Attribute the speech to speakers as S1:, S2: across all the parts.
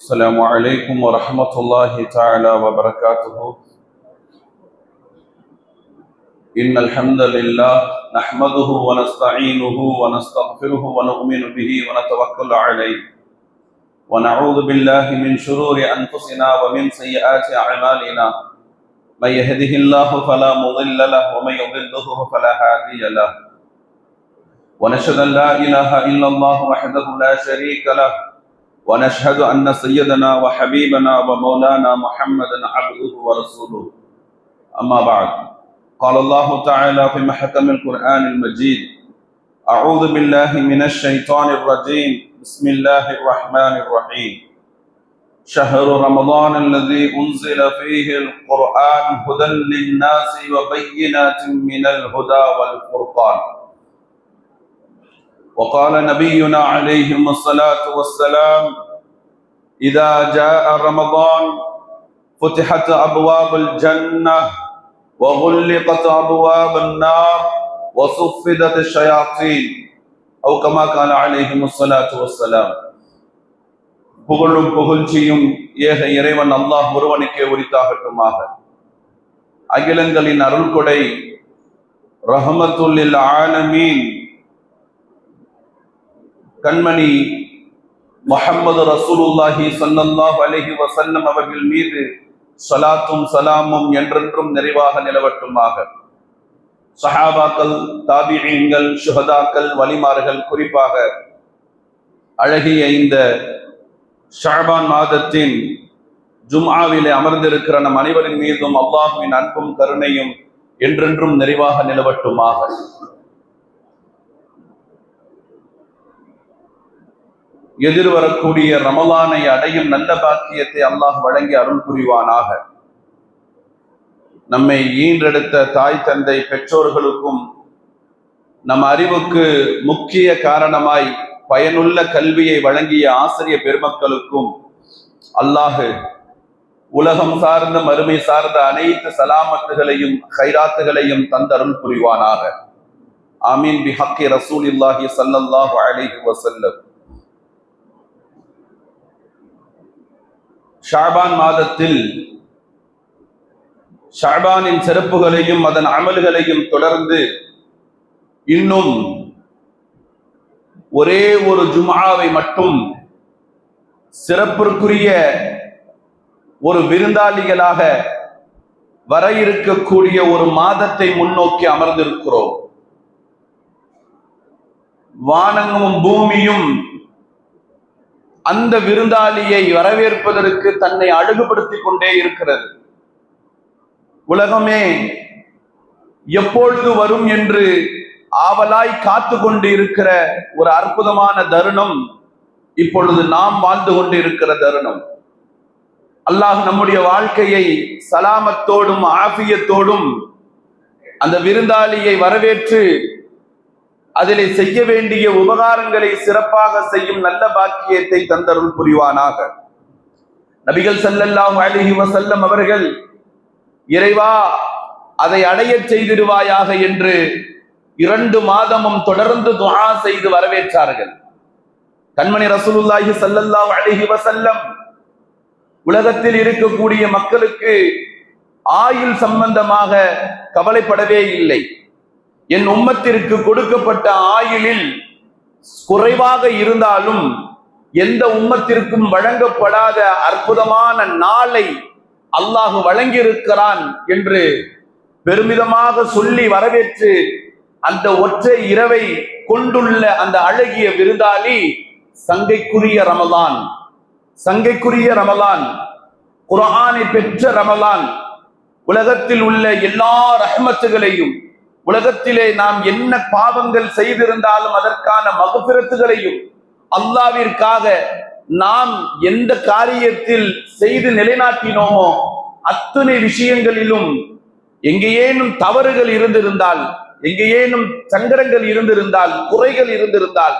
S1: السلام عليكم ورحمة الله تعالى وبركاته. إن الحمد لله نحمده ونستعينه ونستغفره ونؤمن به ونتوكل عليه. ونعوذ بالله من شرور أنفسنا ومن سيئات أعمالنا. من يهده الله فلا مضل له ومن يضله فلا هادي له. ونشهد أن لا إله إلا الله وحده لا شريك له. ونشهد أن سيدنا وحبيبنا ومولانا محمدا عبده ورسوله. أما بعد قال الله تعالى في محكم القرآن المجيد أعوذ بالله من الشيطان الرجيم. بسم الله الرحمن الرحيم. شهر رمضان الذي أنزل فيه القرآن هدى للناس وبينات من الهدى والفرقان. وقال نبينا عليهم الصلاة والسلام إذا جاء رمضان فتحت أبواب الجنة وغلقت أبواب النار وصفدت الشياطين أو كما قال عليهم الصلاة والسلام புகழும் புகழ்ச்சியும் ஏக இறைவன் அல்லாஹ் ஒருவனுக்கே உரித்தாகட்டுமாக அகிலங்களின் அருள்கொடை ரஹமத்துல்லில் ஆலமீன் கண்மணி முகமது ரசூலுல்லாஹி ஸல்லல்லாஹு அலஹி வசல்லம் அவர்கள் மீது சலாத்தும் சலாமும் என்றென்றும் நிறைவாக நிலவட்டுமாக. சஹாபாக்கள் தாபிஈன்கள் சுகதாக்கள் வலிமார்கள் குறிப்பாக அழகிய இந்த ஷாபான் மாதத்தின் ஜும்ஆவிலே அமர்ந்திருக்கிற நம் அனைவரின் மீதும் அல்லாஹுவின் அன்பும் கருணையும் என்றென்றும் நிறைவாக நிலவட்டுமாக. எதிர்வரக்கூடிய ரமலானை அடையும் நல்ல பாக்கியத்தை அல்லாஹ் வழங்கி அருள் புரிவானாக. நம்மை ஈன்றெடுத்த தாய் தந்தை பெற்றோர்களுக்கும் நம் அறிவுக்கு முக்கிய காரணமாய் பயனுள்ள கல்வியை வழங்கிய ஆசிரிய பெருமக்களுக்கும் அல்லாஹு உலகம் சார்ந்த மறுமை சார்ந்த அனைத்து சலாமத்துகளையும் கைராத்துகளையும் தந்தருள் புரிவானாக. ஆமீன். பி ஹக்கி ரசூலில்லாஹி சல்லாஹு அலிஹி வசல்லம் ஷாபான் மாதத்தில் ஷாபானின் சிறப்புகளையும் அதன் அமல்களையும் தொடர்ந்து இன்னும் ஒரே ஒரு ஜுமாவை மட்டும் சிறப்பிற்குரிய ஒரு விருந்தாளிகளாக வர இருக்கக்கூடிய ஒரு மாதத்தை முன்னோக்கி அமர்ந்திருக்கிறோம். வானங்கமும் பூமியும் அந்த விருந்தாளியை வரவேற்பதற்கு தன்னை அழகுபடுத்திக் கொண்டே இருக்கிறது. உலகமே எப்பொழுது வரும் என்று ஆவலாய் காத்து கொண்டு இருக்கிற ஒரு அற்புதமான தருணம் இப்பொழுது நாம் வாழ்ந்து கொண்டு இருக்கிற தருணம். அல்லாஹ் நம்முடைய வாழ்க்கையை சலாமத்தோடும் ஆபியத்தோடும் அந்த விருந்தாளியை வரவேற்று அதிலே செய்ய வேண்டிய உபகாரங்களை சிறப்பாக செய்யும் நல்ல பாக்கியத்தை தந்தருள் புரிவானாக. நபிகள் செல்லெல்லாம் அழகி வசல்லம் அவர்கள் இறைவா அதை அடையச் செய்திடுவாயாக என்று இரண்டு மாதமும் தொடர்ந்து துஆ செய்து வரவேற்றார்கள். கண்மணி ரசூலுல்லாஹி ஸல்லல்லாஹு அலைஹி வஸல்லம் உலகத்தில் இருக்கக்கூடிய மக்களுக்கு ஆயுள் சம்பந்தமாக கவலைப்படவே இல்லை. என் உம்மத்திற்கு கொடுக்கப்பட்ட ஆயுளில் குறைவாக இருந்தாலும் எந்த உம்மத்திற்கும் வழங்கப்படாத அற்புதமான நாளை அல்லாஹு வழங்கியிருக்கிறான் என்று பெருமிதமாக சொல்லி வரவேற்று அந்த ஒற்றை இரவை கொண்டுள்ள அந்த அழகிய விருந்தாளி சங்கைக்குரிய ரமலான். சங்கைக்குரிய ரமலான். குரானை பெற்ற ரமலான். உலகத்தில் உள்ள எல்லா ரஹமத்துகளையும் உலகத்திலே நாம் என்ன பாவங்கள் செய்திருந்தாலும் அதற்கான மகப்பிரத்துகளையும் அல்லாவிற்காக நாம் எந்த காரியத்தில் செய்து நிலைநாட்டினோமோ அத்தனை விஷயங்களிலும் எங்கேயேனும் தவறுகள் இருந்திருந்தால் எங்கேயேனும் சங்கடங்கள் இருந்திருந்தால் குறைகள் இருந்திருந்தால்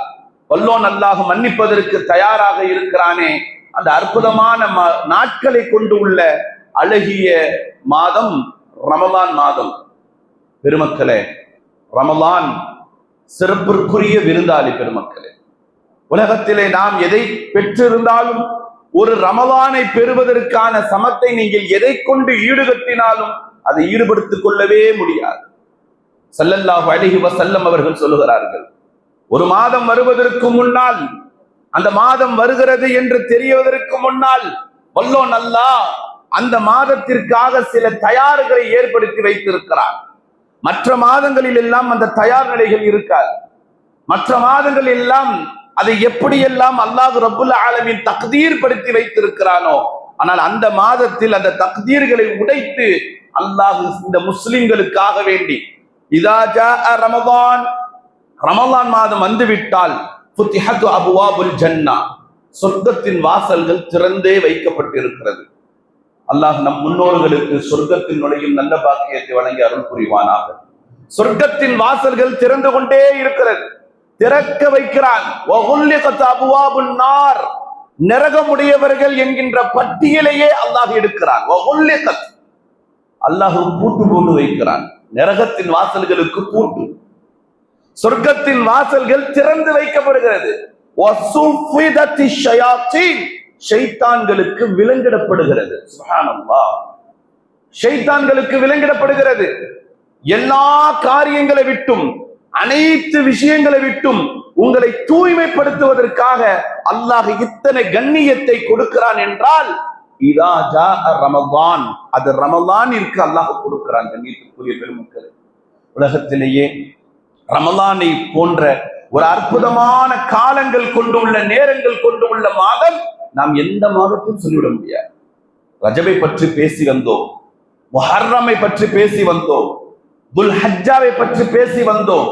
S1: வல்லோன் அல்லாஹ் மன்னிப்பதற்கு தயாராக இருக்கிறானே. அந்த அற்புதமான நாட்களை கொண்டு உள்ள அழகிய மாதம் ரமலான் மாதம். பெருமக்களே ரமலான் சிறப்பிற்குரிய விருந்தாளி பெருமக்களே. உலகத்திலே நாம் எதை பெற்றிருந்தாலும் ஒரு ரமலானை பெறுவதற்கான சமத்தை நீங்கள் எதை கொண்டு ஈடுகட்டினாலும் அதை ஈடுபடுத்திக் கொள்ளவே முடியாது. சல்லல்லாஹு அழகி வசல்லம் அவர்கள் சொல்லுகிறார்கள் ஒரு மாதம் வருவதற்கு முன்னால் அந்த மாதம் வருகிறது என்று தெரியவதற்கு முன்னால் வல்லோ நல்லா அந்த மாதத்திற்காக சில தயார்களை ஏற்படுத்தி வைத்திருக்கிறார். மற்ற மாதங்களில் எல்லாம் அந்த தயார் நிலைகள் இருக்காது. மற்ற மாதங்கள் எல்லாம் அதை எப்படியெல்லாம் அல்லாஹ் ரபுல் ஆலமின் தக்தீர் படுத்தி வைத்திருக்கிறானோ ஆனால் அந்த மாதத்தில் அந்த தக்தீர்களை உடைத்து அல்லாஹ் இந்த முஸ்லிம்களுக்காக வேண்டி இதாஜா ரமதான் ரமலான் மாதம் வந்துவிட்டால் புத்திஹத்து அபுவாபுல் ஜன்னா சொர்க்கத்தின் வாசல்கள் திறந்தே வைக்கப்பட்டிருக்கிறது. அல்லாஹ் நம் முன்னோர்களுக்கு சொர்க்கத்தில் நுழையும் நல்ல பாக்கியத்தை வழங்கி அருள் புரிவானாக. சொர்க்கத்தின் வாசல்கள் திறந்து கொண்டே இருக்கிறது. திறக்க வைக்கிறான். நரகமுடையவர்கள் என்கின்ற பட்டியலையே அல்லாஹ் எடுக்கிறான். வகுல்லிகத் அல்லாஹ் பூட்டு போட்டு வைக்கிறான். நரகத்தின் வாசல்களுக்கு பூட்டு. சொர்க்கத்தின் வாசல்கள் திறந்து வைக்கப்படுகிறது. ஷைத்தான்களுக்கு விலங்கிடப்படுகிறது. சுகானம்மா ஷைத்தான்களுக்கு விலங்கிடப்படுகிறது. எல்லா காரியங்களை விட்டும் அனைத்து விஷயங்களை விட்டும் உங்களை தூய்மைப்படுத்துவதற்காக அல்லாஹ் இத்தனை கண்ணியத்தை கொடுக்கிறான் என்றால் இதாஜா ரமதான் அது ரமலானிற்கு அல்லாஹ் கொடுக்கிறான் கண்ணியத்துக்குரிய பெருமக்கள். உலகத்திலேயே ரமலானை போன்ற ஒரு அற்புதமான காலங்கள் கொண்டுள்ள நேரங்கள் கொண்டுள்ள மாதம் நாம் எந்த மாதத்தையும் சொல்லிவிட முடியாது. ரஜபை பற்றி பேசி வந்தோம். முஹர்ரமை பற்றி பேசி வந்தோம். துல் ஹஜ்ஜாவை பற்றி பேசி வந்தோம்.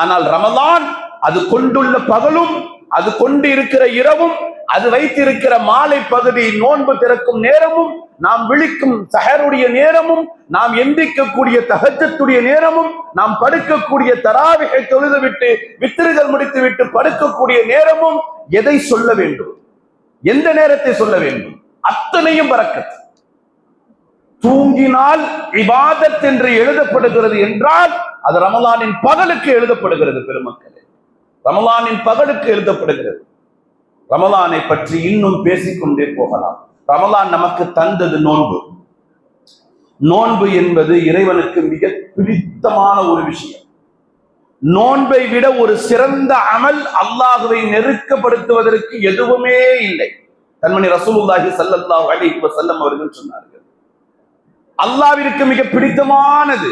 S1: ஆனால் ரமலான் அது கொண்டுள்ள பகலும் அது கொண்டு இருக்கிற இரவும் அது வைத்திருக்கிற மாலை பகுதி நோன்பு திறக்கும் நேரமும் நாம் விழிக்கும் சஹருடைய நேரமும் நாம் எந்திக்கக்கூடிய தகச்சத்துடைய நேரமும் நாம் படுக்கக்கூடிய தராவிகை தொழுது விட்டு வித்திருகள் முடித்து விட்டு படுக்கக்கூடிய நேரமும் எதை சொல்ல வேண்டும்? எந்த நேரத்தை சொல்ல வேண்டும்? அத்தனையும் பறக்கத்து தூங்கினால் இபாதத் என்று எழுதப்படுகிறது என்றால் அது ரமலானின் பகலுக்கு எழுதப்படுகிறது பெருமக்களே. ரமலானின் பகலுக்கு எழுதப்படுகிறது. ரமலானை பற்றி இன்னும் பேசிக்கொண்டே போகலாம். ரமலான் நமக்கு தந்தது நோன்பு. நோன்பு என்பது இறைவனுக்கு மிக பிடித்தமான ஒரு விஷயம். நோன்பை விட ஒரு சிறந்த அமல் அல்லாஹுவை நெருக்கப்படுத்துவதற்கு எதுவுமே இல்லை. கண்மணி ரசூலுல்லாஹி சல்லல்லாஹு அலைஹி வஸல்லம் அவர்கள் சொன்னார்கள். அல்லாவிற்கு மிக பிடித்தமானது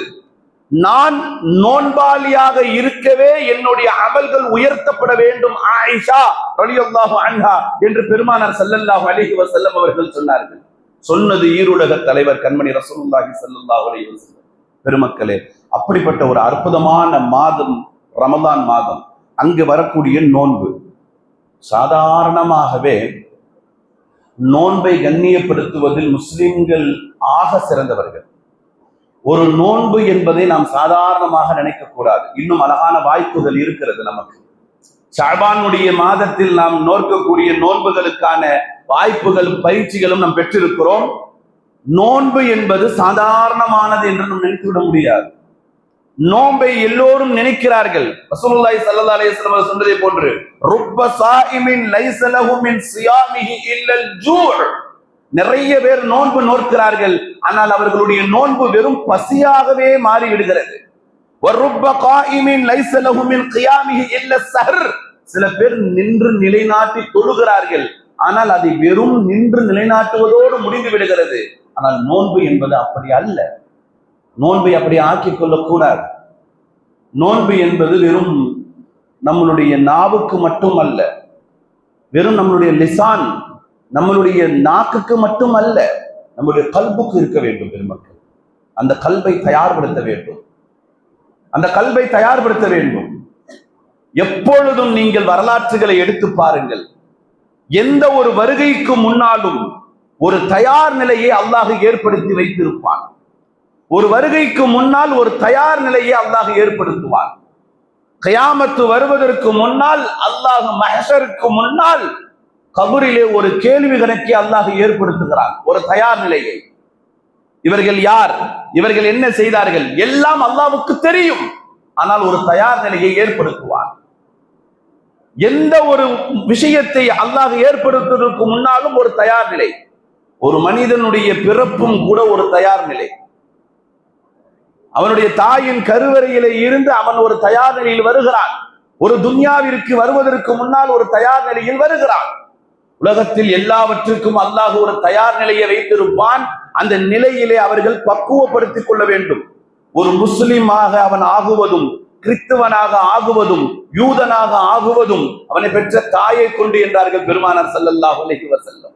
S1: நான் நோன்பாளியாக இருக்கவே என்னுடைய அமல்கள் உயர்த்தப்பட வேண்டும் ஆயிஷா ரலியல்லாஹு அன்ஹா என்று பெருமானார் சல்லல்லாஹு அலைஹி வஸல்லம் அவர்கள் சொன்னார்கள். சொன்னது ஈருலக தலைவர் கண்மணி ரசூலுல்லாஹி சல்லல்லாஹு அலைஹி வஸல்லம். பெருமக்களே அப்படிப்பட்ட ஒரு அற்புதமான மாதம் ரமதான் மாதம். அங்கு வரக்கூடிய நோன்பு. சாதாரணமாகவே நோன்பை கண்ணியப்படுத்துவதில் முஸ்லிம்கள் ஆக சிறந்தவர்கள். ஒரு நோன்பு என்பதை நாம் சாதாரணமாக நினைக்கக்கூடாது. இன்னும் அழகான வாய்ப்புகள் இருக்கிறது நமக்கு. ஷாபானுடைய மாதத்தில் நாம் நோக்கக்கூடிய நோன்புகளுக்கான வாய்ப்புகள் பயிற்சிகளும் நாம் பெற்றிருக்கிறோம். நோன்பு என்பது சாதாரணமானது என்று நாம் நினைத்துவிட முடியாது. நோன்பை எல்லோரும் நினைக்கிறார்கள். ரசூலுல்லாஹி ஸல்லல்லாஹு அலைஹி வஸல்லம் சொன்னதை போன்று ருப்ப சாயிமின் லைஸ லஹு மின் சியாமிஹி இல்லல் ஜூர் நிறைய பேர் நோன்பு நோக்கிறார்கள் ஆனால் அவர்களுடைய நோன்பு வெறும் பசியாகவே மாறி விடுகிறது வர்ருப்ப காயிமின் லைஸ லஹு மின் கியாமிஹி இல்ல சஹர். சில பேர் நின்று நிலைநாட்டி தொழுகிறார்கள். ஆனால் அதை வெறும் நின்று நிலைநாட்டுவதோடு முடிந்து விடுகிறது. ஆனால் நோன்பு என்பது அப்படி அல்ல. நோன்பை அப்படி ஆக்கிக் கொள்ளக்கூடாது. நோன்பு என்பது வெறும் நம்மளுடைய நாவுக்கு மட்டும் அல்ல வெறும் நம்மளுடைய லிசான் நம்மளுடைய நாக்குக்கு மட்டும் அல்ல நம்முடைய கல்புக்கு இருக்க வேண்டும் பெருமக்கள். அந்த கல்வை தயார்படுத்த வேண்டும். அந்த கல்வை தயார்படுத்த வேண்டும். எப்பொழுதும் நீங்கள் வரலாற்றுகளை எடுத்து பாருங்கள். எந்த ஒரு வருகைக்கு முன்னாலும் ஒரு தயார் நிலையை அல்லாஹ் ஏற்படுத்தி வைத்திருப்பான். ஒரு வருகைக்கு முன்னால் ஒரு தயார் நிலையை அல்லாஹ் ஏற்படுத்துவான். கயாமத்து வருவதற்கு முன்னால் அல்லாஹ் மஹஷருக்கு முன்னால் கபூரிலே ஒரு கேள்வி கணக்கை அல்லாஹ் ஏற்படுத்துகிறான். ஒரு தயார் நிலையை. இவர்கள் யார்? இவர்கள் என்ன செய்தார்கள்? எல்லாம் அல்லாவுக்கு தெரியும். ஆனால் ஒரு தயார் நிலையை ஏற்படுத்துவான். எந்த ஒரு விஷயத்தை அல்லாஹ் ஏற்படுத்துவதற்கு முன்னாலும் ஒரு தயார் நிலை. ஒரு மனிதனுடைய பிறப்பும் கூட ஒரு தயார் நிலை. அவனுடைய தாயின் கருவறையிலே இருந்து அவன் ஒரு தயார் நிலையில் வருகிறான். ஒரு துன்யாவிற்கு வருவதற்கு முன்னால் ஒரு தயார் நிலையில் வருகிறான். உலகத்தில் எல்லாவற்றுக்கும் அல்லாஹ் ஒரு தயார் நிலையை வைத்திருப்பான். அந்த நிலையிலே அவர்கள் பக்குவப்படுத்திக் கொள்ள வேண்டும். ஒரு முஸ்லிமாக அவன் ஆகுவதும் கிறிஸ்துவனாக ஆகுவதும் யூதனாக ஆகுவதும் அவனை பெற்ற தாயை கொண்டு என்றார்கள் பெருமானார் ஸல்லல்லாஹு அலைஹி வஸல்லம்.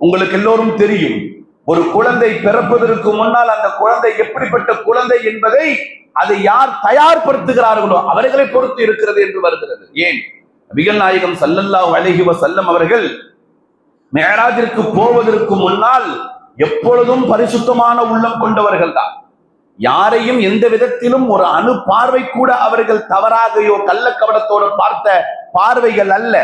S1: உங்களுக்கு எல்லோரும் தெரியும் ஒரு குழந்தை பிறப்பதற்கு முன்னால் அந்த குழந்தை எப்படிப்பட்ட குழந்தை என்பதை அதை யார் தயார்படுத்துகிறார்களோ அவர்களை பொறுத்து இருக்கிறது என்று வருகிறது. ஏன்? அபிகல் நாயகம் சல்லல்லா அலைஹி சல்லம் அவர்கள் மேராஜிற்கு போவதற்கு முன்னால் எப்பொழுதும் பரிசுத்தமான உள்ளம் கொண்டவர்கள் தான். யாரையும் எந்த விதத்திலும் ஒரு அணு பார்வை கூட அவர்கள் தவறாகையோ கள்ளக்கவடத்தோடு பார்த்த பார்வைகள் அல்ல.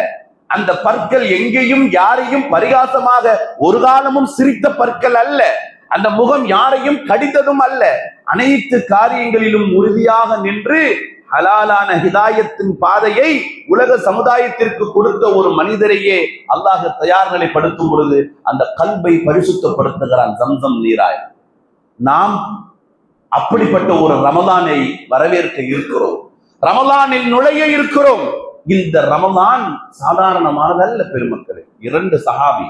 S1: அந்த பற்கள் எங்கேயும் யாரையும் பரிகாசமாக ஒரு காலமும் சிரித்த பற்கள் அல்ல. அந்த முகம் யாரையும் கடித்ததும் அல்ல. அனைத்து காரியங்களிலும் உறுதியாக நின்று ஹலாலான ஹிதாயத்தின் பாதையை உலக சமுதாயத்திற்கு கொடுத்த ஒரு மனிதரையே அல்லாஹ் தயார் நிலைப்படுத்தும் பொழுது அந்த கல்வை பரிசுத்தப்படுத்துகிறான் சம்சம் நீராய். நாம் அப்படிப்பட்ட ஒரு ரமதானை வரவேற்க இருக்கிறோம். ரமதானில் நுழைய இருக்கிறோம். இந்த ரமதான் சாதாரணமானதல்ல பெருமக்களே. இரண்டு சஹாபி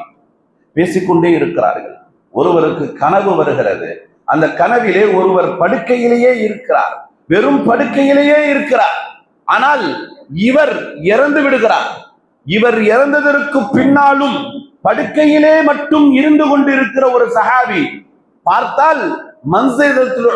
S1: பேசிக்கொண்டே இருக்கிறார்கள். ஒருவருக்கு கனவு வருகிறது. அந்த கனவிலே ஒருவர் படுக்கையிலேயே இருக்கிறார். வெறும் படுக்கையிலேயே இருக்கிறார். ஆனால் இவர் இறந்து விடுகிறார். இவர் இறந்ததற்கு பின்னாலும் படுக்கையிலே மட்டும் இருந்து கொண்டிருக்கிற ஒரு சஹாபி பார்த்தால் மன்சேதத்தில்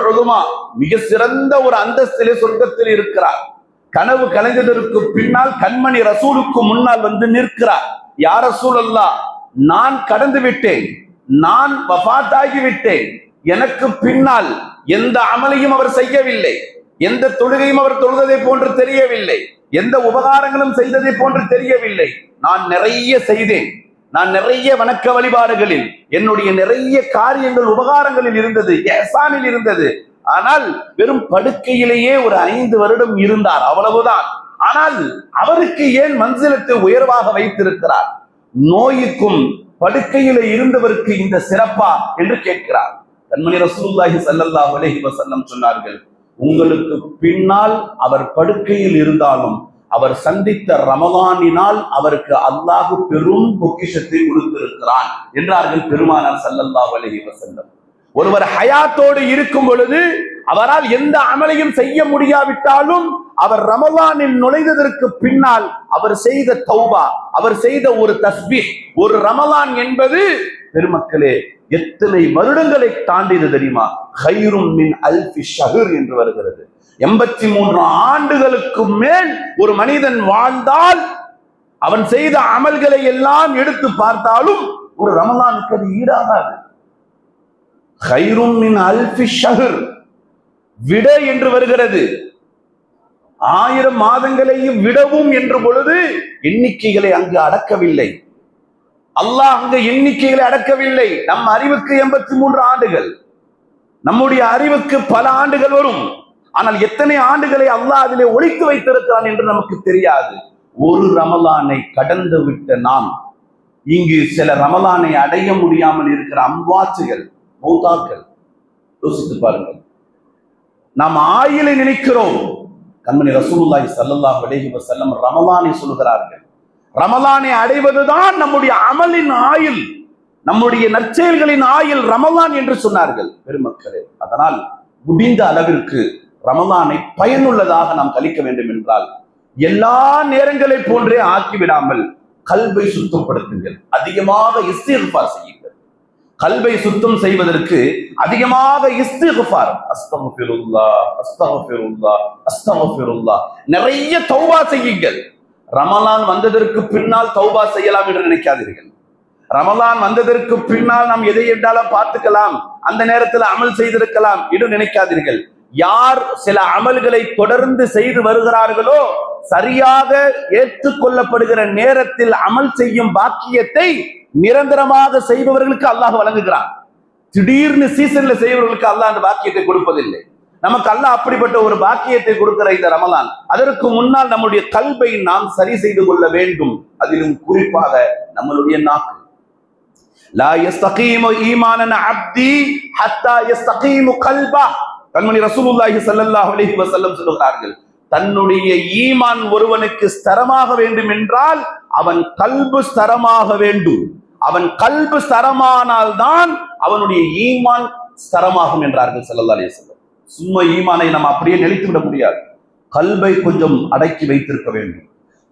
S1: மிக சிறந்த ஒரு அந்தஸ்திலே சொர்க்கத்தில் இருக்கிறார். கனவு கலைஞருக்கு பின்னால் கண்மணி ரசூலுக்கு முன்னால் வந்து நிற்கிறார். யார் ரசூல் அல்லா நான் கடந்து விட்டேன். நான் வபாத்தாகி விட்டேன். எனக்கு பின்னால் எந்த அமலையும் அவர் செய்யவில்லை. எந்த தொழுகையும் அவர் தொழுததை போன்று தெரியவில்லை. எந்த உபகாரங்களும் செய்ததை போன்று தெரியவில்லை. நான் நிறைய செய்தேன். நான் நிறைய வணக்க வழிபாடுகளில் என்னுடைய நிறைய காரியங்கள் உபகாரங்களில் இருந்தது. எஹசானில் இருந்தது. ஆனால் வெறும் படுக்கையிலேயே ஒரு ஐந்து வருடம் இருந்தார் அவ்வளவுதான். ஆனால் அவருக்கு ஏன் மஞ்சளத்தை உயர்வாக வைத்திருக்கிறார்? நோய்க்கும் படுக்கையில இருந்தவருக்கு இந்த சிறப்பா என்று கேட்கிறார். கண்மணி ரசூல்லாஹி சல்லல்லா அலைஹி வசல்லம் சொன்னார்கள் உங்களுக்கு பின்னால் அவர் படுக்கையில் இருந்தாலும் அவர் சந்தித்த ரமதானினால் அவருக்கு அல்லாஹு பெரும் பொக்கிஷத்தை கொடுத்திருக்கிறான் என்றார்கள் பெருமானார் சல்லல்லா அலைஹி வசல்லம் ஒருவர் ஹயாத்தோடு இருக்கும் பொழுது அவரால் எந்த அமலையும் செய்ய முடியாவிட்டாலும் அவர் ரமலானில் நுழைந்ததற்கு பின்னால் அவர் செய்த தௌபா அவர் செய்த ஒரு தஸ்பீஹ். ஒரு ரமலான் என்பது பெருமக்களே எத்தனை வருடங்களை தாண்டியது தெரியுமா? ஹைரும் மின் அல்பி ஷஹர் என்று வருகிறது. எண்பத்தி மூன்று ஆண்டுகளுக்கு மேல் ஒரு மனிதன் வாழ்ந்தால் அவன் செய்த அமல்களை எல்லாம் எடுத்து பார்த்தாலும் ஒரு ரமலானுக்கு அது ஈடாகாது. ஹைரும் மின் அல்ஃபி ஷஹர் விட என்று வருகிறது. ஆயிரம் மாதங்களையும் விடவும் என்று பொழுது எண்ணிக்கைகளை அங்கு அடக்கவில்லை. அல்லாஹ் அங்கு எண்ணிக்கைகளை அடக்கவில்லை. நம் அறிவுக்கு எண்பத்தி மூன்று ஆண்டுகள். நம்முடைய அறிவுக்கு பல ஆண்டுகள் வரும். ஆனால் எத்தனை ஆண்டுகளை அல்லாஹ் அதிலே ஒழித்து வைத்திருக்கிறான் என்று நமக்கு தெரியாது. ஒரு ரமலானை கடந்து விட்ட நாம் இங்கு சில ரமலானை அடைய முடியாமல் இருக்கிற அம்வாச்சுகள் மௌத்தாக்கள் யோசித்து பாருங்கள். நாம் ஆயிலை நினைக்கிறோம். கண்மணி ரசூலுல்லாஹி ஸல்லல்லாஹு அலைஹி வஸல்லம் ரமலானை சொல்கிறார்கள் ரமலானை அடைவதுதான் நம்முடைய அமலின் ஆயில் நம்முடைய நற்செயல்களின் ஆயுள் ரமலான் என்று சொன்னார்கள். பெருமக்களே அதனால் முடிந்த அளவிற்கு ரமலானை பயனுள்ளதாக நாம் கழிக்க வேண்டும் என்றால் எல்லா நேரங்களை போன்றே ஆக்கிவிடாமல் கல்வை சுத்தப்படுத்துங்கள். அதிகமாக இசை செய்யுங்கள். கல்வை சுத்தம் செய்வதற்கு அதிகமாக இஸ்திகுஃபார். அஸ்தக்ஃபிருல்லா அஸ்தக்ஃபிருல்லா அஸ்தக்ஃபிருல்லா. நிறைய தௌபா செய்யுங்கள். ரமலான் வந்ததற்கு பின்னால் தௌபா செய்யலாம் என்று நினைக்காதீர்கள். ரமலான் வந்ததற்கு பின்னால் நாம் எதை என்றாலும் பார்த்துக்கலாம். அந்த நேரத்தில் அமல் செய்திருக்கலாம் என்று நினைக்காதீர்கள். யார் சில அமல்களை தொடர்ந்து செய்து வருகிறார்களோ சரியாக ஏற்றுக்கொள்ளப்படுகிற நேரத்தில் அமல் செய்யும் பாக்கியத்தை நிரந்தரமாக செய்பவர்களுக்கு அல்லாஹ் வழங்குகிறான். திடீர்னு சீசன்ல செய்பவர்களுக்கு அல்லாஹ் அந்த பாக்கியத்தை கொடுப்பதில்லை. நமக்கு அல்லாஹ் அப்படிப்பட்ட ஒரு பாக்கியத்தை கொடுக்கிற இந்த ரமலான் அதற்கு முன்னால் நம்முடைய கல்வை நாம் சரி செய்து கொள்ள வேண்டும். அதிலும் குறிப்பாக நம்மளுடைய நாக்கு. லா யஸ்தகீமு ஈமானன அப்தி ஹத்தா யஸ்தகீமு கல்பா. கண்மணி ரசூலுல்லாஹி சல்லல்லாஹ் அலைஹி வஸல்லம் சொல்கிறார்கள் தன்னுடைய ஈமான் ஒருவனுக்கு ஸ்தரமாக வேண்டும் என்றால் அவன் கல்பு ஸ்தரமாக வேண்டும். அவன் கல்பு ஸ்தரமானால் தான் அவனுடைய ஈமான் ஸ்தரமாகும் என்றார்கள் சல்லல்லா அலி சொல்லம் சும்மா ஈமானை நம்ம அப்படியே நிலைத்து விட முடியாது. கல்பை கொஞ்சம் அடக்கி வைத்திருக்க வேண்டும்.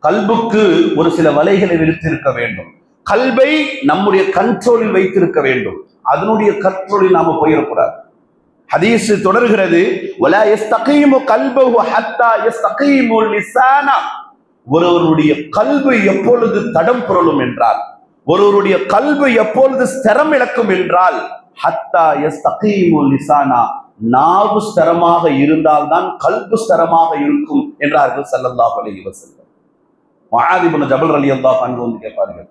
S1: கல்புக்கு ஒரு சில வலைகளை விழுத்திருக்க வேண்டும். கல்வை நம்முடைய கண்ட்ரோலில் வைத்திருக்க வேண்டும். அதனுடைய கண்ட்ரோலில் நாம போயிடக்கூடாது. ஹதீஸ் தொடர்கிறது வலா யஸ்தகீமு கல்பு ஹத்தா யஸ்தகீமு லிசானா ஒருவருடைய கல்வி எப்பொழுது தடம் புரளும் என்றால் ஒருவருடைய கல்வி எப்பொழுது ஸ்திரம் இழக்கும் என்றால் ஹத்தா எஸ் யஸ்தகீமு லிசானா நாவு ஸ்தரமாக இருந்தால்தான் கல்பு ஸ்தரமாக இருக்கும் என்றார்கள் சல்லல்லாஹ் அலைஹி வஸல்லம். முஆத் இப்னு ஜபல் அல்லா அன்ஹு வந்து கேட்பார்கள்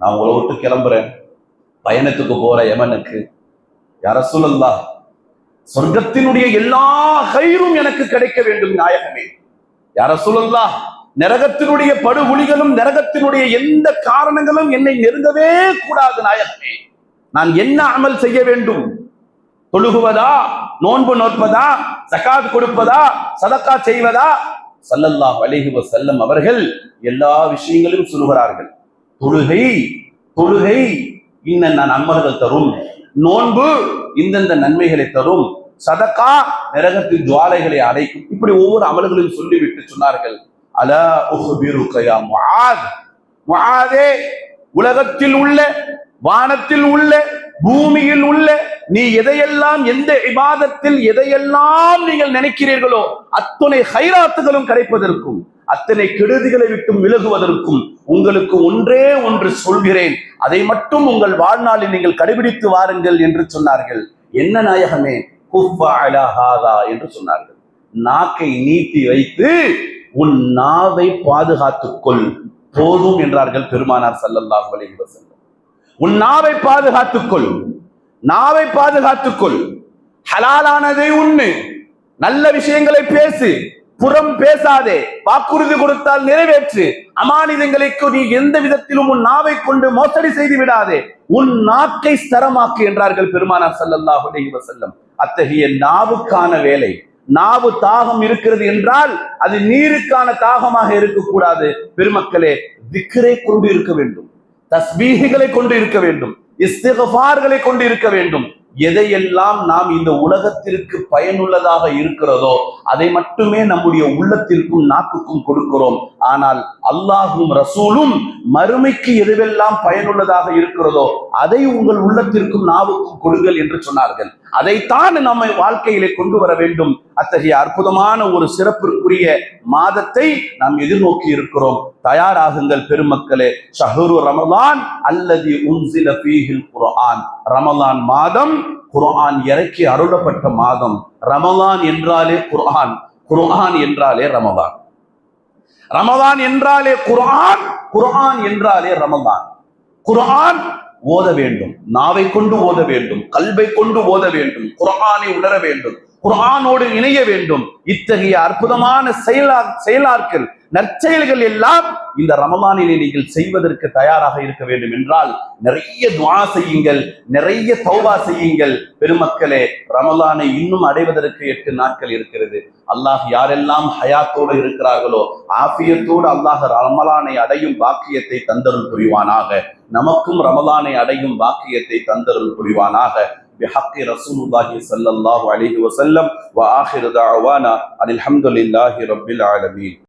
S1: நான் உங்களை விட்டு கிளம்புறேன் பயணத்துக்கு போற எமனுக்கு யார சொல்லல்லா சொர்க்கத்தினுடைய எல்லா கயிறும் எனக்கு கிடைக்க வேண்டும் நாயகமே. யார சொல்லல்லா நரகத்தினுடைய படுகுழிகளும் நரகத்தினுடைய எந்த காரணங்களும் என்னை நெருங்கவே கூடாது நாயகமே. நான் என்ன அமல் செய்ய வேண்டும்? தொழுகுவதா? நோன்பு நோற்பதா? சக்காத் கொடுப்பதா? சதக்கா செய்வதா? சல்லல்லா வலிகுவ செல்லம் அவர்கள் எல்லா விஷயங்களையும் சொல்லுகிறார்கள். தொழுகை தொழுகை என்ன நான் அம்மர்கள் தரும். நோன்பு இந்தந்த நன்மைகளை தரும். சதக்கா நரகத்தின் ஜுவாலைகளை அடைக்கும். இப்படி ஒவ்வொரு அமல்களையும் சொல்லிவிட்டு சொன்னார்கள். அலா உஹ்பிருக முஆத்? முஆதே உலகத்தில் உள்ள வானத்தில் உள்ள பூமியில் உள்ள நீ எதையெல்லாம் எந்த விவாதத்தில் எதையெல்லாம் நீங்கள் நினைக்கிறீர்களோ அத்துணை ஹைராத்துகளும் கிடைப்பதற்கும். அத்தனை கெடுதிகளை விட்டும் விலகுவதற்கும் உங்களுக்கு ஒன்றே ஒன்று சொல்கிறேன். அதை மட்டும் உங்கள் வாழ்நாளில் நீங்கள் கடைபிடித்து வாருங்கள் என்று சொன்னார்கள். என்ன நாயகமே? குஃபா என்று சொன்னார்கள். நாக்கை நீட்டி வைத்து உன் நாவை பாதுகாத்துக்கொள். போதும் என்றார்கள் பெருமானார் ஸல்லல்லாஹு அலைஹி வஸல்லம். உன் நாவை பாதுகாத்துக்கொள். நாவை பாதுகாத்துக்கொள். ஹலாலானதை உண்ணு. நல்ல விஷயங்களை பேசு. புறம் பேசாதே. வாக்குறுதி கொடுத்தால் நிறைவேற்று. அமானிதங்களுக்கு நீ எந்த விதத்திலும் உன் நாவை கொண்டு மோசடி செய்து விடாதே. உன் நாக்கை ஸ்தரமாக்கு என்றார்கள் பெருமானார் சல்லல்லாஹு அலைஹி வஸல்லம். அத்தகைய நாவுக்கான வேலை. நாவு தாகம் இருக்கிறது என்றால் அது நீருக்கான தாகமாக இருக்கக்கூடாது. பெருமக்களே திக்கரை கொண்டு இருக்க வேண்டும். தஸ்பீகளை கொண்டு இருக்க வேண்டும். இஸ்திகபார்களை கொண்டு இருக்க வேண்டும். எதையெல்லாம் நாம் இந்த உலகத்திற்கு பயனுள்ளதாக இருக்கிறதோ அதை மட்டுமே நம்முடைய உள்ளத்திற்கும் நாக்குக்கும் கொடுக்கிறோம். ஆனால் அல்லாஹும் ரசூலும் மறுமைக்கு எதுவெல்லாம் பயனுள்ளதாக இருக்கிறதோ அதை உங்கள் உள்ளத்திற்கும் நாவுக்கும் கொடுங்கள் என்று சொன்னார்கள். அதைத்தான் நம்மை வாழ்க்கையிலே கொண்டு வர வேண்டும். அத்தகைய அற்புதமான ஒரு சிறப்பிற்குரிய மாதத்தை நாம் எதிர்நோக்கி இருக்கிறோம். தயாராகுங்கள் பெருமக்களே. ஷஹரு ரமலான் அல்லது உன்சில பீஹில் குரான் ரமலான் மாதம் குர்ஆன் இறக்கி அருளப்பட்ட மாதம். ரமலான் என்றாலே குர்ஆன். குர்ஆன் என்றாலே ரமலான். ரமதான் என்றாலே குரான் குரான் என்றாலே ரமதான். குரான் ஓத வேண்டும் நாவை கொண்டு ஓத வேண்டும் கல்வை கொண்டு ஓத வேண்டும் குரானை உணர வேண்டும் குரானோடு இணைய வேண்டும். இத்தகைய அற்புதமான செயலா செயலாற்கள் நற்செயல்கள் எல்லாம் இந்த ரமலானிலே நீங்கள் செய்வதற்கு தயாராக இருக்க வேண்டும் என்றால் நிறைய துவா செய்யுங்கள் நிறைய தௌபா செய்யுங்கள் பெருமக்களே ரமலானை இன்னும் அடைவதற்கு எட்டு நாட்கள் இருக்கிறது அல்லாஹ் யாரெல்லாம் ஹயாத்தோடு இருக்கிறார்களோ ஆபியத்தோடு அல்லாஹ் ரமலானை அடையும் பாக்கியத்தை தந்தருள் புரிவானாக நமக்கும் ரமலானை அடையும் பாக்கியத்தை தந்தருள் புரிவானாக بحق رسول الله صلى الله عليه وسلم وآخر دعوانا أن الحمد لله رب العالمين